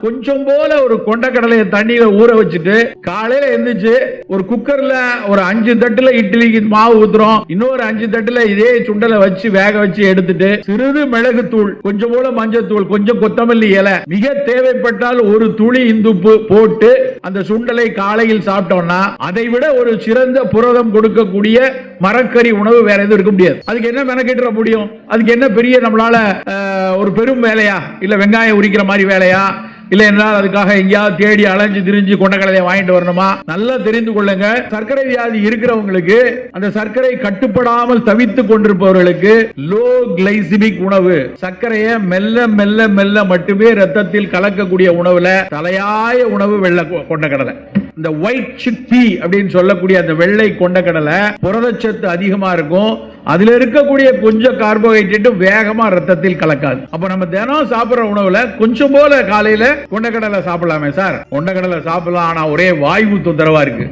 கொஞ்சம் போல ஒரு கொண்டக்கடலையை தண்ணியில ஊற வச்சுட்டு காலையில எந்திரிச்சு ஒரு குக்கர்ல ஒரு அஞ்சு தட்டுல இட்லிக்கு மாவு ஊத்துறோம். இன்னொரு அஞ்சு தட்டுல இதே சுண்டலை வச்சு வேக வச்சு எடுத்துட்டு சிறிது மிளகு தூள் கொஞ்சம் போல மஞ்சள் கொஞ்சம் கொத்தமல்லி இலை மிக தேவைப்பட்டால் ஒரு துளி இந்துப்பு போட்டு அந்த சுண்டலை காலையில் சாப்பிட்டோம்னா அதை விட ஒரு சிறந்த புரதம் கொடுக்கக்கூடிய மரக்கறி உணவு வேற எதுவும் இருக்க முடியாது. அதுக்கு என்ன மெனக்கிட்டுற முடியும்? அதுக்கு என்ன பெரிய நம்மளால ஒரு பெரும் வேலையா? இல்ல வெங்காயம் உரிக்கிற மாதிரி வேலையா? இல்ல என்றால் அதுக்காக எங்கேயாவது தேடி அலைஞ்சு திரிஞ்சு கொண்டக்கடலையை வாங்கிட்டு வரணுமா? நல்லா தெரிந்து கொள்ளுங்க. சர்க்கரை வியாதி இருக்கிறவங்களுக்கு அந்த சர்க்கரை கட்டுப்படாமல் தவித்துக் கொண்டிருப்பவர்களுக்கு லோ கிளைசிமிக் உணவு. சர்க்கரையை மெல்ல மெல்ல மெல்ல மட்டுமே ரத்தத்தில் கலக்கக்கூடிய உணவுல தலையாய உணவு வெள்ளை கொ- கொண்டக்கடலை இந்த ஒயிட் சிக்பி அப்படின்னு சொல்லக்கூடிய அந்த வெள்ளை கொண்டக்கடலை புரதச்சத்து அதிகமா இருக்கும். அதுல இருக்கக்கூடிய கொஞ்சம் கார்போஹைட்ரேட்டும் வேகமா ரத்தத்தில் கலக்காது. அப்ப நம்ம தினம் சாப்பிடுற உணவுல கொஞ்சம் போல காலையில கொண்டக்கடலை சாப்பிடலாமே சார். கொண்டக்கடலை சாப்பிடலாம் ஆனா ஒரே வாய்வு தொந்தரவா இருக்கு.